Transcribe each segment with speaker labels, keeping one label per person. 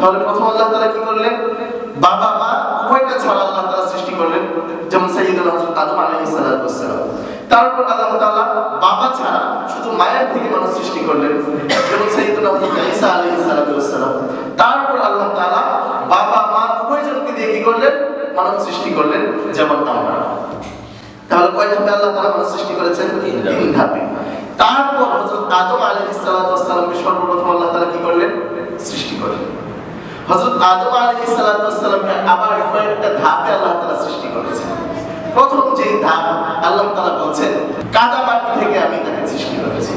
Speaker 1: তাহলে প্রথম আল্লাহ তাআলা কি করলেন? বাবা মা উভয়টা ছাড়া আল্লাহ তাআলা সৃষ্টি করলেন যেমন সাইয়্যিদুল হযরত আদম আলাইহিস সালাতু তারপর আল্লাহ তাআলা বাবা ছাড়া শুধু মায়ের থেকে মানুষ সৃষ্টি করলেন যেমন ঈসা আলাইহিস সালাতু তারপর আল্লাহ তাআলা বাবা মা উভয়জনকে দিয়ে কি করলেন? মানব সৃষ্টি করলেন যেমন আমরা। তাহলে কয় ধাপে আল্লাহ তাআলা মানুষ সৃষ্টি করেছেন? তিন ধাপে। তারপর হযরত আদম আলাইহিস ওয়াসসালামকে সর্বপ্রথম আল্লাহ তাআলা কি করলেন? সৃষ্টি করলেন। হযরত আদম আলাইহিস সালাতু ওয়াসসালামকে আবার কয়েকটা ধাপে আল্লাহ তাআলা সৃষ্টি করেছেন প্রথম যে ধাপ আল্লাহ তাআলা বলছেন কাদা মাটি থেকে আমি তাকে সৃষ্টি করেছি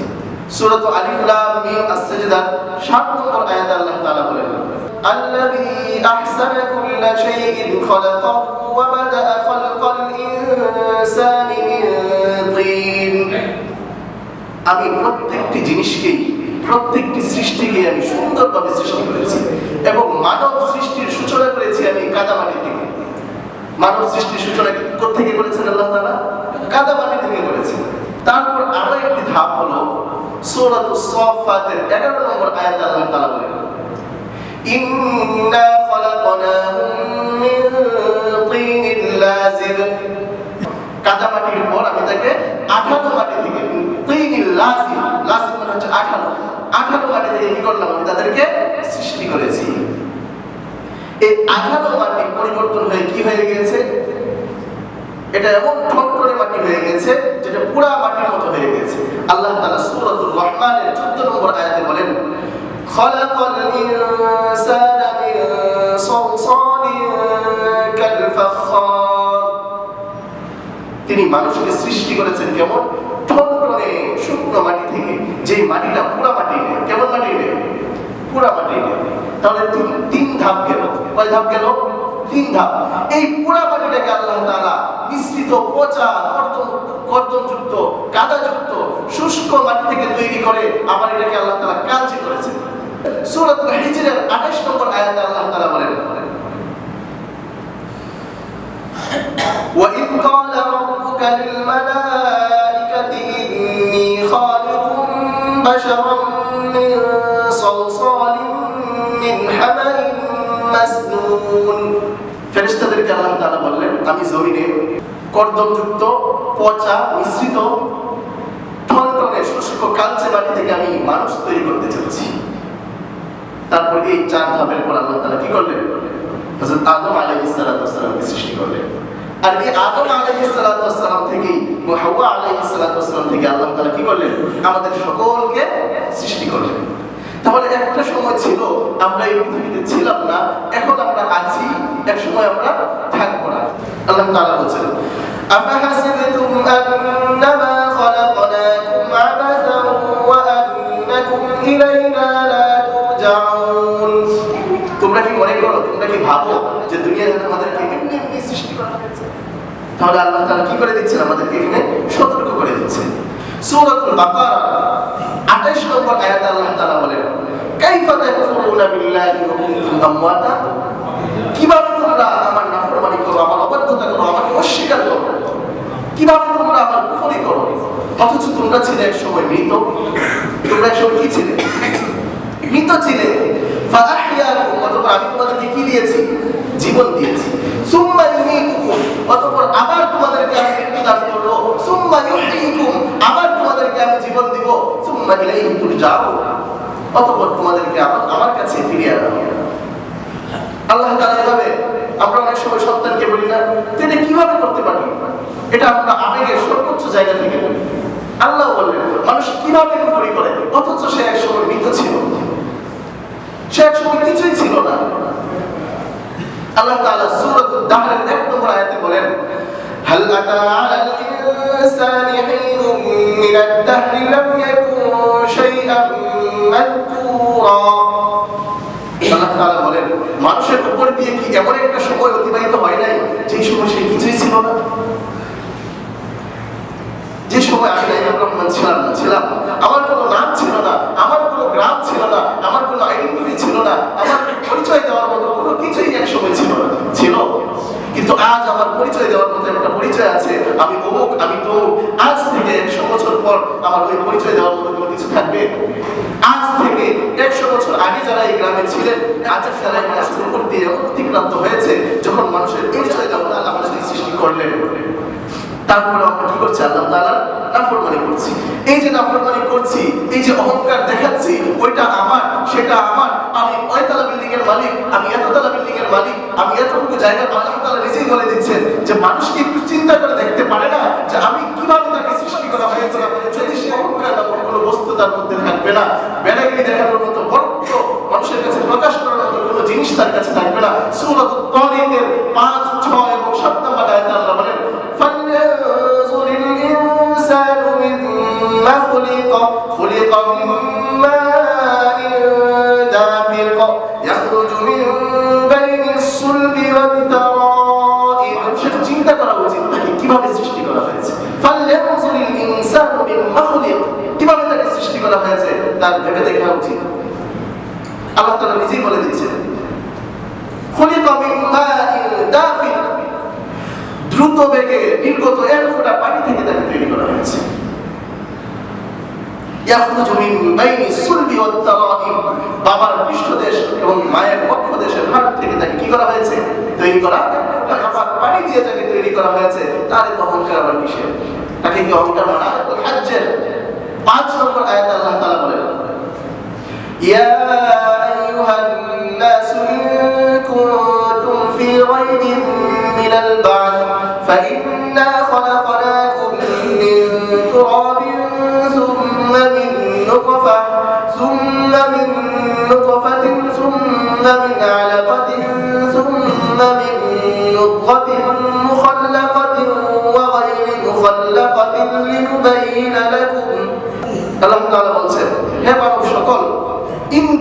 Speaker 1: সূরাত আলিফ লাম মিম আস-সাজদা 7 নম্বর আয়াতে আল্লাহ তাআলা বলেন الذي أحسن كل شيء خلقه وبدأ خلق الإنسان من طين আমি প্রত্যেকটি জিনিসকেই প্রত্যেকটি সৃষ্টিকে আমি সুন্দরভাবে সৃষ্টি করেছি এবং মানব সৃষ্টির সূচনা করেছি আমি কাদামাটি থেকে মানব সৃষ্টির সূচনা থেকে করেছেন আল্লাহ তাআলা? কাদামাটি থেকে করেছেন। তারপর আরও একটি ধাপ হলো সূরাতুস সাফফাতের 11 নম্বর আয়াত আল্লাহ তাআলা বলেন, ইন্না খলাকনাহুম মিন তিনিল লাযিব কাদামাটির পর আমি তাকে আঠালো মাটি থেকে তিনিল লাযিব লাযিব মানে হচ্ছে আঠালো আঠালো মাটি থেকে কি করলাম? আমি তাদেরকে সৃষ্টি করেছি। এই আঠালো মাটি পরিবর্তন হয়ে কি হয়ে গেছে এটা এমন ঠকঠরে মাটি হয়ে গেছে যেটা পুরা মাটির মতো হয়ে গেছে আল্লাহ তাআলা সূরাতুর রহমানের 14 নম্বর আয়াতে বলেন, খলাকাল ইনসানা মিন সালসালিন কাল ফাখার তিনি মানুষকে সৃষ্টি করেছেন কেমন? টনটনে শুকনো মাটি থেকে যে মাটিটা পুরা মাটি নেই কেমন মাটি নেই পুরা মাটি নেই তাহলে তিন তিন ধাপ গেল কয় ধাপ গেল তিন ধাপ এই পুরা মাটিটাকে আল্লাহ তাআলা মিশ্রিত পচা কর্দম কর্দমযুক্ত কাদাযুক্ত শুষ্ক মাটি থেকে তৈরি করে আবার এটাকে আল্লাহ তাআলা কালচে করেছেন সূরাতুল হিজরের 28 নম্বর আয়াতে আল্লাহ তাআলা বলেন وإذ قال ربك للملائكة إني خالق بشرا من صلصال من حمأ مسنون ফেরেশতাদেরকে আল্লাহ তাআলা বললেন আমি জমিনে কর্দমযুক্ত পচা মিশ্রিত টনটনে শুষ্ক কালচে মাটি থেকে আমি মানুষ তৈরি করতে চাচ্ছি তারপর এই চার ধাপের পর আল্লাহ তাআলা কি করলেন হযরত আদম আলাইহিস সালাতু ওয়াসসালামকে সৃষ্টি করলেন আর এই আদম আলাইহিসসালাম থেকেই হাওয়া আলাইহিসসালাম থেকে আল্লাহ তাআলা কি করলেন? আমাদের সকলকে সৃষ্টি করলেন। তাহলে একটা সময় ছিল, আমরা এই পৃথিবীতে ছিলাম না, এখন আমরা আছি, এক সময় আমরা থাকব না। আল্লাহ তাআলা বলেন আফাহাসিবতুম আন্নামা খলাকনাকুম আবাসা ওয়া আন্নাকুম ইলাইনা লা তুরজাউন? তোমরা কি মনে করো, তোমরা কি ভাবো যে দুনিয়া আমাদেরকে এমনি এমনি সৃষ্টি করা তাহলে আল্লাহ তাআলা কি করে দিচ্ছেন আমাদেরকে এখানে? সতর্ক করে দিচ্ছেন। বাকারা 28 নম্বর আল্লাহ তাআলা বলেন, কাইফা তাকফুরুনা বিল্লাহি ওয়া কুনতুম আমওয়াতা? কীভাবে তোমরা আমার নাফরমানি করো, আমার অবাধ্যতা করো, আমাকে অস্বীকার করো? কীভাবে তোমরা আমার কুফরি করো? অথচ তোমরা ছিলে এক সময় মৃত। তোমরা কি ছিলে? মৃত ছিলে। অতঃপর আমি তোমাদেরকে কি দিয়েছি? জীবন দিয়েছি। সুম্মা অতঃপর আবার তোমাদেরকে আমি মৃত্যু দান করব। সুম্মা ইউহয়িকুম আবার তোমাদেরকে আমি জীবন দিব। সুম্মা ইলাইহি তুরজাউন, অতঃপর তোমাদেরকে আবার আমার কাছে ফিরিয়ে আনা আল্লাহ তাআলা এভাবে আমরা অনেক সময় সন্তানকে বলি না এটা কীভাবে করতে পারবি এটা আমরা আবেগের সর্বোচ্চ জায়গা থেকে বলি। আল্লাহ বললেন, মানুষ কীভাবে কুফরি করে? অথচ সে এক সময় মৃত ছিল। সে এক সময় কিছুই ছিল না। আল্লাহ তাআলা সূরা দাহরের 1 নম্বর আয়াতে বলেন, হাল আতা আলাল ইনসানি হিনুম মিনাদ দাহরি লাম ইয়াকুন শাইআন মাযকুরা। আল্লাহ তাআলা বলেন, মানুষের উপর দিয়ে কি এমন একটা সময় অতিবাহিত হয় নাই, যে সময় সে কিছুই ছিল না? যে সময় আমি নাইমুর রহমান ছিলাম না, ছিলাম। আমার কোনো নাম ছিল না, আমার কোনো গ্রাম ছিল না, আমার কোনো আইডেন্টিটি আজ আমার পরিচয় দেওয়ার মতো একটা পরিচয় আছে। আমি অমুক, আমি তমুক আজ থেকে একশো বছর পর আমার ওই পরিচয় দেওয়ার মতো কোনো কিছু থাকবে। আজ থেকে একশো বছর আগে যারা এই গ্রামে ছিলেন, আজ যারা এই রাস্তার উপর দিয়ে অতিক্রান্ত হয়েছে, যখন মানুষের পরিচয় দেওয়া আল্লাহ আমাদের সৃষ্টি করলেন, তারপরে আমরা কি করছি? আল্লাহ তাআলা নাফরমানি করছি। এই যে নাফরমানি করছি, এই যে অহংকার দেখাচ্ছি, ওইটা আমার, সেটা আমার। আমি ওইতলা বিল্ডিং মালিক, আমি এততলা বিল্ডিং এর মালিক, আমি এতটুকু জায়গা আল্লাহ তালা নিজেই বলে দিচ্ছেন যে মানুষকে একটু চিন্তা করে দেখতে পারে না যে আমি কীভাবে তাকে সৃষ্টি করা হয়েছে যদি সে অহংকার কোনো বস্তু তার মধ্যে থাকবে না। করা হয়েছে তার ভেবে দেখা উচিত আল্লাহ তাআলা নিজেই বলে দিচ্ছেন خلق من ماء دافق দ্রুত বেগে নির্গত এক ফোঁটা পানি থেকে তাকে তৈরি করা হয়েছে يخرج من بين الصلب والترائب বাবার পৃষ্ঠদেশ এবং মায়ের পক্ষদেশের হাত থেকে তাকে কি করা হয়েছে তৈরি করা বাবার পানি দিয়ে তাকে তৈরি করা হয়েছে তার এত অহংকার আবার কিসের তাকে কি অহংকার মানা হাজ্জের পাঁচ নম্বর আয়াত আল্লাহ তালা বলেন ইয়া আইয়ুহান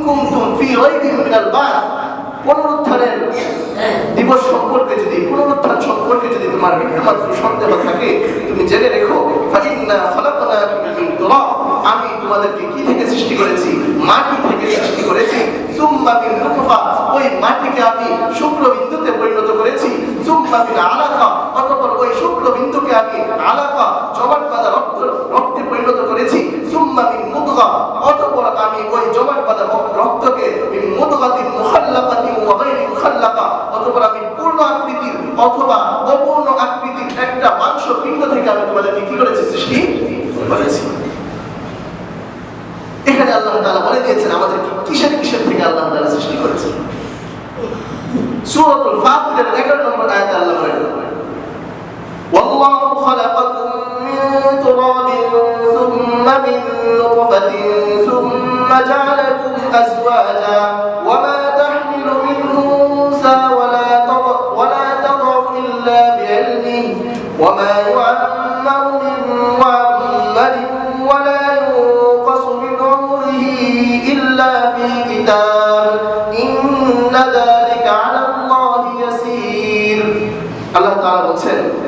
Speaker 1: ইন কুনতুম ফি রাইবিন মিনাল বা'থ পুনরুত্থানের দিবস সম্পর্কে যদি, পুনরুত্থান সম্পর্কে যদি তোমার বিন্দুমাত্র সন্দেহ থাকে, তুমি জেনে রেখো, ফাইন্না খালাকনাকুম মিন তুরাব। আমি তোমাদেরকে কি থেকে সৃষ্টি করেছি? মাটি থেকে সৃষ্টি করেছি। সুম্মা মিন নুতফা। ওই মাটিকে আমি শুক্রবিন্দুতে পরিণত করেছি। সুম্মা মিন আলাকা। অতঃপর ওই শুক্রবিন্দুকে আমি আলাকা জমাট রক্ত, রক্তে পরিণত করেছি। সুম্মা মুদগা, অতঃপর আমি ওই জমাট বাঁধা রক্তকে মিন মুদগাতিন ওয়া গায়রি মুখাল্লাকা। অতঃপর আমি পূর্ণ আকৃতির অথবা অপূর্ণ আকৃতির একটা মাংস পিণ্ড থেকে আমি তোমাদেরকে কি করেছি, সৃষ্টি করেছি। এখানে আল্লাহ তাআলা বলে দিয়েছেন, আমাদের কিসের কিসের থেকে আল্লাহ তাআলা সৃষ্টি করেছেন? সূরাতুল ফাতিরের 11 নম্বর আয়াতে আল্লাহ বলেন والله خلقكم من تراب ثم من نطفة ثم جعلكم أزواجا وما تحمل من أنثى ولا تضع ولا تضع إلا بعلمه وما يعمر من معمر ولا ينقص من عمره إلا في كتاب إن ذلك على الله يسير الله تعالى বলছেন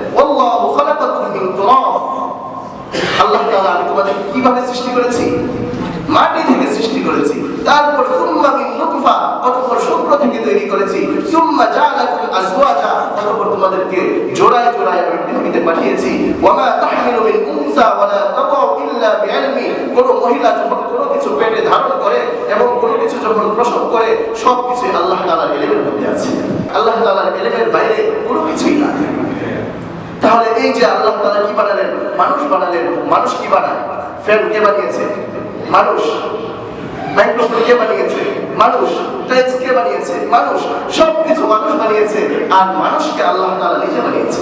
Speaker 1: কীভাবে সৃষ্টি করেছি? মাটি থেকে সৃষ্টি করেছি। তারপর নুতফা, অতঃপর শুক্র থেকে তৈরি করেছি। সুম্মা জাআলাকুম আজওয়াজা, অতঃপর তোমাদেরকে জোড়ায় জোড়ায় আমি পৃথিবীতে পাঠিয়েছি। তাহমিলু মিন উনসা ইল্লা কোন মহিলা যখন কোনো কিছু পেটে ধারণ করে এবং কোনো কিছু যখন প্রসব করে সব কিছু আল্লাহ তাআলার ইলমের মধ্যে আছে। আল্লাহ তাআলার ইলমের বাইরে কোনো কিছুই না তাহলে এই যে আল্লাহ তাআলা কি বানালেন? মানুষ বানালেন, মানুষ কি বানায়? ফ্যান কে বানিয়েছে মানুষ মাইক্রোফোন কে বানিয়েছে মানুষ টাইলস কে বানিয়েছে মানুষ সব কিছু মানুষ বানিয়েছে আর মানুষকে আল্লাহ তাআলা নিজে বানিয়েছে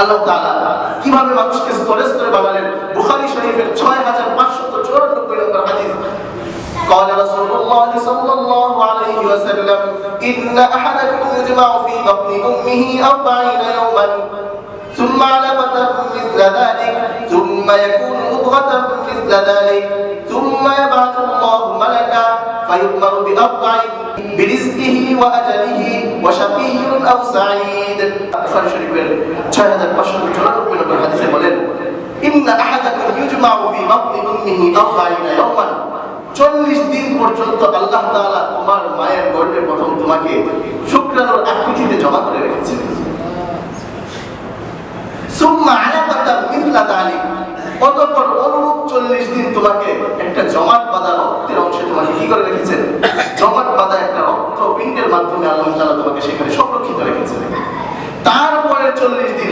Speaker 1: আল্লাহ তাআলা কিভাবে মানুষকে স্তরে স্তরে বানালেন বুখারী শরীফের 6594 নম্বর হাদিস قال رسول الله صلى الله عليه وسلم إن أحدكم يجمع في بطن أمه أربعين يوما ثم علقة مثل ذلك ثم يكون مضغة مثل ذلك ثم يبعث الله ملكا فيؤمر بأربع برزقه وأجله وشقي أو سعيد البخاري شريف شاهد البشر جرد من الحديث بولن إن أحدكم يجمع في بطن أمه أربعين يوما চল্লিশ দিন পর্যন্ত আল্লাহ তাআলা তোমার মায়ের গর্ভে প্রথম তোমাকে শুক্রাণুর আকৃতিতে জমা করে রেখেছেন সুম্মা অতঃপর অনুরূপ চল্লিশ দিন তোমাকে একটা জমাট বাঁধা রক্তের অংশে তোমাকে কি করে রেখেছেন? জমাট বাঁধা একটা রক্ত পিণ্ডের মাধ্যমে তোমাকে সেখানে সংরক্ষিত রেখেছেন। তারপরে চল্লিশ দিন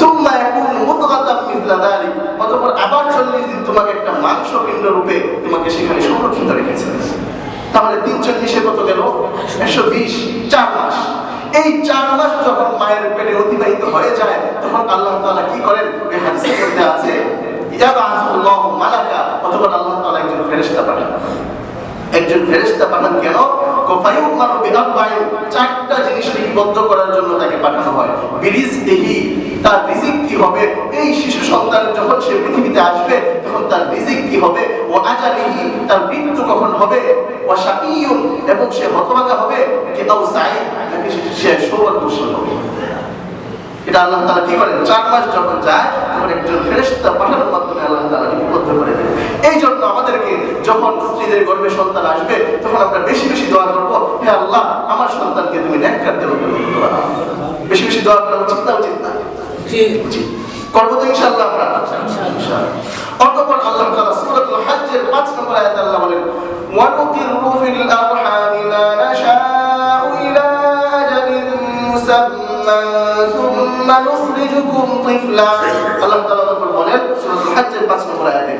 Speaker 1: সুম্মা ইয়াকুনু মুদগাতাম মিসলা যালিক অতঃপর আবার চল্লিশ দিন তোমাকে একটা মাংসপিণ্ড রূপে তোমাকে সেখানে সংরক্ষিত রেখেছেন। তাহলে তিন চল্লিশে কত গেল? একশো বিশ। চার মাস। এই চার মাস যখন মায়ের পেটে অতিবাহিত হয়ে যায়, তখন আল্লাহ তাআলা কি করেন? ওই হাদিসের মধ্যে আছে মালাকা অথবা আল্লাহ তাআলা একজন ফেরেশতা পাঠান। একজন ফেরেশতা পাঠান কেন? বিআরবাইন চারটা জিনিস লিপিবদ্ধ করার জন্য তাকে পাঠানো হয়। বিরিজ দেহি তার রিজিক কি হবে? এই শিশু সন্তান যখন সে পৃথিবীতে আসবে, তখন তার রিজিক কি হবে? ও আজালিহি তার মৃত্যু কখন হবে? ও শাকিয়ুন এবং সে হতভাগা হবে? কি তাও সাইদ নাকি সে- সৌভাগ্যশীল হবে? এটা আল্লাহ কি করেন? চার মাস যখন যায় তখন একজন ফেরেশতা পাঠানোর মাধ্যমে আল্লাহ লিপিবদ্ধ করে দেন। এই জন্য আমাদেরকে যখন স্ত্রীদের গর্ভে সন্তান আসবে তখন আমরা বেশি বেশি দোয়া করব হে আল্লাহ আমার সন্তানকে তুমি ন্যাক্কারদের উপর বেশি বেশি দোয়া করা উচিত না উচিত না? করব তো ইনশাআল্লাহ আমরা। অতঃপর আল্লাহ তাআলা 5 নম্বর আয়াতে আল্লাহ বলেন ফিল আরহামি মা নাশাউ ইলা আজালিন মুসাম্মা সুম্মা নুখরিজুকুম তিফলা। আল্লাহ তাআলা তখন বলেন সূরাতুল হজ্জের 5 নম্বর আয়াতে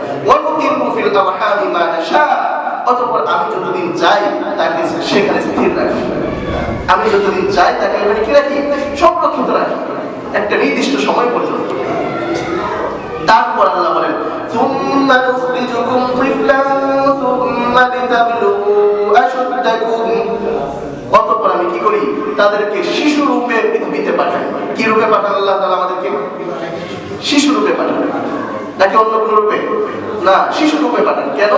Speaker 1: নুকিরু ফিল আরহামি মা নাশা অতঃপর আমি যতদিন চাই তাকে সেখানে স্থির রাখি। আমি যতদিন চাই তাকে ওখানে কি রাখি? সংরক্ষিত রাখি। একটা নির্দিষ্ট সময় পর্যন্ত। তারপর আল্লাহ বলেন ثم نخرجكم طفلا ثم لتبلغوا أشدكم অতঃপর আমি কি করি তাদেরকে শিশু রূপে পৃথিবীতে পাঠাই কি রূপে পাঠান আল্লাহ তাআলা আমাদেরকে শিশু রূপে পাঠান নাকি অন্য কোনো রূপে না শিশু রূপে পাঠান কেন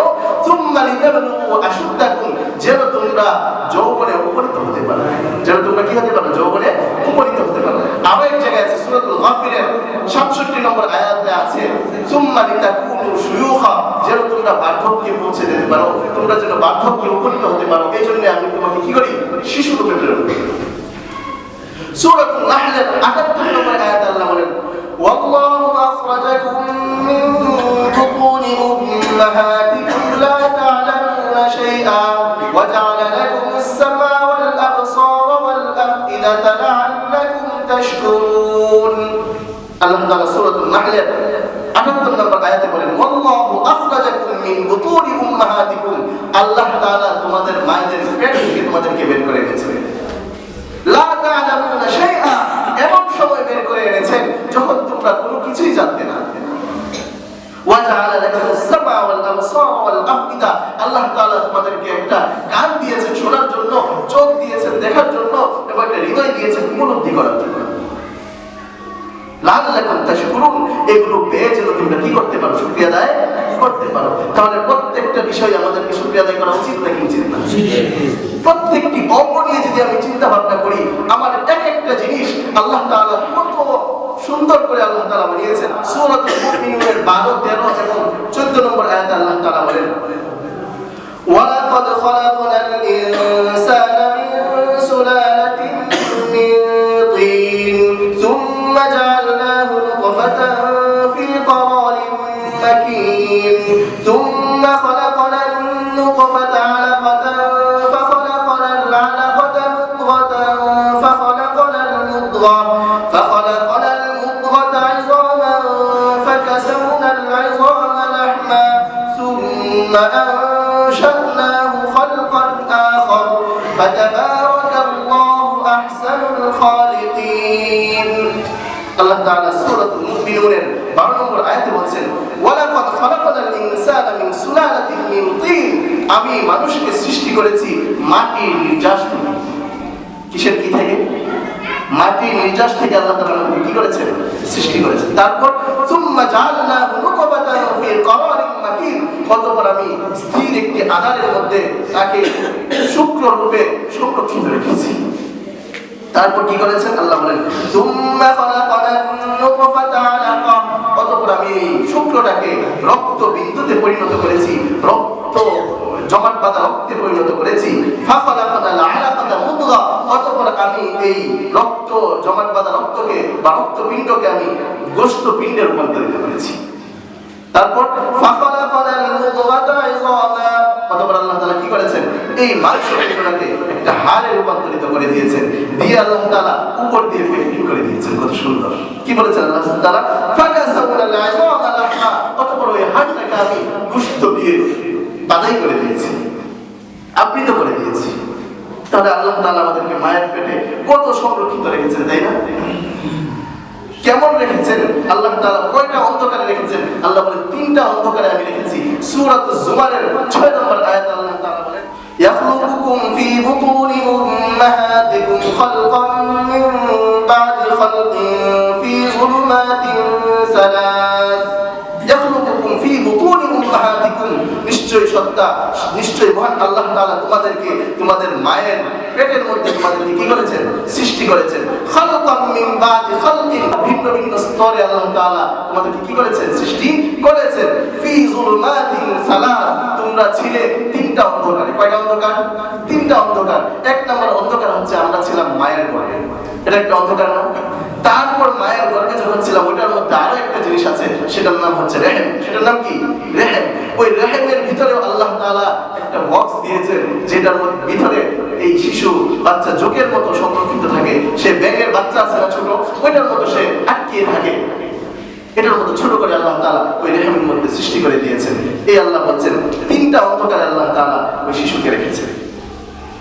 Speaker 1: তুম্মা লিতাবলুগু আশুদ্দাকুম যেন তোমরা যৌবনে উপনীত হতে পারো যেন তোমরা কি হতে পারো যৌবনে উপনীত হতে পারো অনেক জায়গায় আছে সুরাতুল গাফিরের 67 নম্বর আয়াতে আছে, সুম্মা লিতাকুনু শুয়ুখা যেন তোমরা বার্ধক্যে পৌঁছে যেতে পারো, তোমরা যেন বার্ধক্যে উপনীত হতে পারো। এই জন্য আমি তোমাকে কি করি? শিশু রূপে প্রেরণ করি। সূরাতুল নাহলের 78 নম্বর আয়াতে আল্লাহ বলেন, ওয়াল্লাহু আখরাজাকুম মিন বুতুনি উম্মাহাত নাহলের 78 নম্বর আয়াতে বলেন আল্লাহ তাআলা তোমাদের মায়েদের পেট থেকে তোমাদেরকে বের করে এনেছেন। লা শাইআ, এমন সময় বের করে এনেছেন যখন তোমরা কোনো কিছুই জানতে না। আল্লাহ তোমাদেরকে একটা কান দিয়েছেন শোনার জন্য, চোখ দিয়েছেন দেখার জন্য এবং একটা হৃদয় দিয়েছেন উপলব্ধি করার জন্য। এগুলো পেয়ে যেন তোমরা কি করতে পারো? শুক্রিয়া আদায় করতে পারো। তাহলে প্রত্যেকটা বিষয় আমাদেরকে শুক্রিয়া আদায় করা উচিত নাকি উচিত না? প্রত্যেকটি অঙ্গ নিয়ে যদি আমি চিন্তা ভাবনা করি, আমার এক একটা জিনিস আল্লাহ তাআলা কত সুন্দর করে আল্লাহ তাআলা বানিয়েছেন। সূরাতুল মুমিনুনের 12 13 এবং 14 নম্বর আয়াতে আল্লাহ তাআলা বলেন, ওয়ালাকাদ খলাকনাল ইনসানা মিন সুলাল আমি মানুষকে সৃষ্টি করেছি মাটির নির্যাস থেকে। কিসের কি থেকে? মাটির নির্যাস থেকে আল্লাহ তাআলা আমাদেরকে কি করেছেন? সৃষ্টি করেছেন। তারপর, সুম্মা মাকিন। আমি স্থির একটি আধারের মধ্যে তাকে শুক্র রূপে সংরক্ষিত রেখেছি তারপর কি করেছেন? আল্লাহ বলেন, সুম্মা খালাকানান নুতফাতা আলাকা। আমি শুক্রটাকে রক্ত বিন্দুতে পরিণত করেছি। রক্ত জমাট বাঁধা রক্তে পরিণত করেছি আলাকাতা মুদগা অতঃপর আমি এই রক্ত জমাট বাঁধা রক্তকে বা রক্তপিণ্ডকে আমি গোশত পিণ্ডে রূপান্তরিত করেছি। তারপর ইযামা অতঃপর আল্লাহ কি করেছেন? এই একটা হাড়ে রূপান্তরিত করে দিয়েছেন। দিয়ে আল্লাহ তাআলা উপর দিয়ে ফিটিং করে দিয়েছেন। কত সুন্দর। কি বলেছেন আল্লাহ তাআলা? অতঃপর ওই হাড়টাকে আমি গোশত দিয়ে বাদাই করে দিয়েছি আবৃত করে দিয়েছি তাহলে আল্লাহ তাআলা আমাদেরকে মায়ের পেটে কত সংরক্ষিত রেখেছেন তাই না কেমন রেখেছেন আল্লাহ তাআলা কয়টা অন্ধকারে রেখেছেন আল্লাহ বলেন তিনটা অন্ধকারে আমি রেখেছি সূরাত জুমারের 6 নম্বর আয়াত আল্লাহ তাআলা বলেন يخلقكم في بطون أمهاتكم خلقا من بعد خلق في ظلمات ثلاث নিশ্চয় সত্তা নিশ্চয় মহান আল্লাহ তাআলা তোমাদেরকে, তোমাদের মায়ের পেটের মধ্যে তোমাদেরকে কি করেছেন? সৃষ্টি করেছেন। খালকাম মিন বাদি ভিন্ন ভিন্ন স্তরে আল্লাহ তাআলা তোমাদেরকে কি করেছেন? সৃষ্টি করেছেন। ফি যুলমাতিন তোমরা ছিলে তিনটা অন্ধকারে। কয়টা অন্ধকার? তিনটা অন্ধকার। এক নম্বর অন্ধকার হচ্ছে আমরা ছিলাম মায়ের গর্ভে এটা একটা অন্ধকার না? তারপর মায়ের গর্ভে যখন ছিলাম, ওইটার মধ্যে আরও একটা জিনিস আছে, সেটার নাম হচ্ছে রেহেম। সেটার নাম কি? রেহেম। ওই রেহেমের ভিতরেও আল্লাহ তাআলা একটা বক্স দিয়েছেন, যেটার ভিতরে এই শিশু বাচ্চা জোকের মতো সংরক্ষিত থাকে। সে ব্যাঙের বাচ্চা আছে না ছোট, ওইটার মতো সে আটকিয়ে থাকে। এটার মতো ছোট করে আল্লাহ তালা ওই রেহেমের মধ্যে সৃষ্টি করে দিয়েছেন। এই আল্লাহ বলছেন, তিনটা অন্ধকারে আল্লাহ তালা ওই শিশুকে রেখেছেন।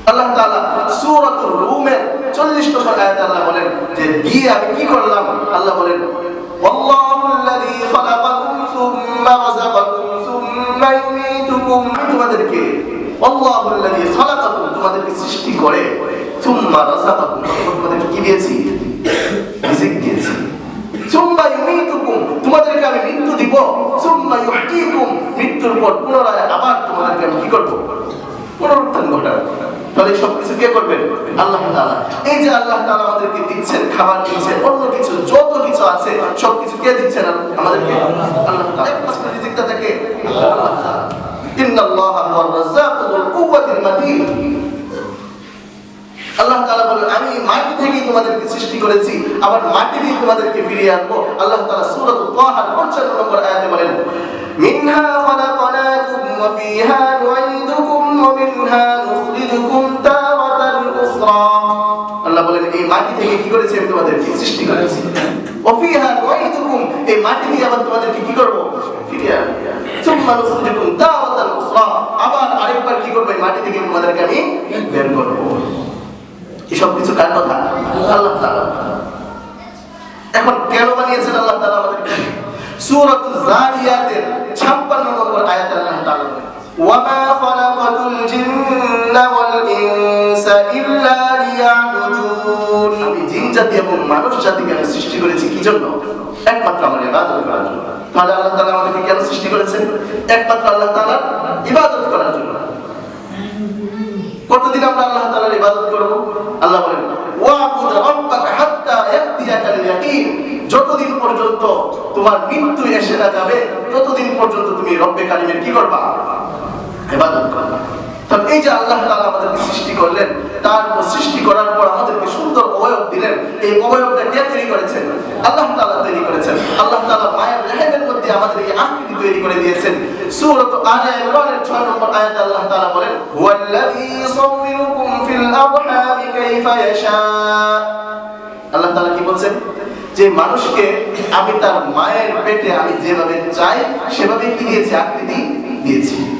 Speaker 1: আল্লাহ তাআলা সূরাতুর রুমের 40 নম্বর আয়াতে আল্লাহ বলেন যে দিয়ে আমি কি করলাম? আল্লাহ বলেন ওয়াল্লাহু আল্লাযী খালাকাকুম সুম্মা রাযাকাকুম সুম্মা ইউমীতুকুম। তোমাদেরকে ওয়াল্লাহু আল্লাযী খালাকাকুম, তোমাদেরকে সৃষ্টি করে, সুম্মা রাযাকাকুম তোমাদেরকে কি দিয়েছি? রিজিক দিয়েছি। সুম্মা ইউমীতুকুম, তোমাদেরকে আমি মৃত্যু দিব। সুম্মা ইউহয়ীকুম মৃত্যুর পর পুনরায় আবার তোমাদেরকে আমি কি করব? পুনরুত্থান ঘটাবো। তাহলে কে করবেন আল্লাহ তাআলা। এই যে আল্লাহ আমাদেরকে দিচ্ছেন, খাবার দিচ্ছেন, অন্য কিছু, যত কিছু আছে কে দিচ্ছেন আমাদেরকে? আল্লাহ থেকে আল্লাহ বলেন, আমি মাটি থেকে তোমাদেরকে সৃষ্টি করেছি, আবার মাটি দিয়ে তোমাদেরকে আনব। আল্লাহ তাআলা সূরাতুল তাহার 55 নম্বর আয়াতে বলেন, মিনহা খালাকনাকুম নুঈদুকুম ওয়া মিনহা নুখরিজুকুম তারাতান উখরা আল্লাহ বলেন, এই মাটি থেকে কি করেছি আমি তোমাদেরকে সৃষ্টি করেছি? ফিহা নুঈদুকুম এই মাটি দিয়ে আবার তোমাদেরকে কি করব? ফিরিয়ে সুম্মা নুখরিজুকুম তারাতান উখরা আবার আরেকবার কি করব? এই মাটি থেকে তোমাদেরকে আমি বের করব। এই সব কিছু কার কথা? আল্লাহ তাআলা। মানুষ জাতিকে আমি সৃষ্টি করেছি কি জন্য? একমাত্র আমার ইবাদত করার জন্য। তাহলে আল্লাহ তাআলা আমাদেরকে কেন সৃষ্টি করেছেন? একমাত্র আল্লাহ তাআলার ইবাদত করার জন্য। কতদিন আমরা আল্লাহ তাআলার ইবাদত করব? আল্লাহ বলেন, ওয়াবুদ হাত্তা ইয়াতিয়াকাল ইয়াকিন যতদিন পর্যন্ত তোমার মৃত্যু এসে না যাবে, ততদিন পর্যন্ত তুমি রব্বে কারিমের কি করবা? ইবাদত করবা। তাহলে এই যে আল্লাহ তাআলা আমাদেরকে সৃষ্টি করলেন সৃষ্টি করার পর আমাদেরকে সুন্দর অবয়ব দিলেন। এই অবয়বটা কে তৈরি করেছেন? আল্লাহ তাআলা তৈরি করেছেন। আল্লাহ মায়ের মধ্যে আকৃতি তৈরি করে দিয়েছেন। ইমরানের 6 নম্বর আয়াতে আল্লাহ তাআলা বলেন ফিল আরহামি কাইফা ইয়াশা। আল্লাহ তাআলা কি বলছেন? যে মানুষকে আমি তার মায়ের পেটে আমি যেভাবে চাই সেভাবে কি দিয়েছি? আকৃতি দিয়েছি।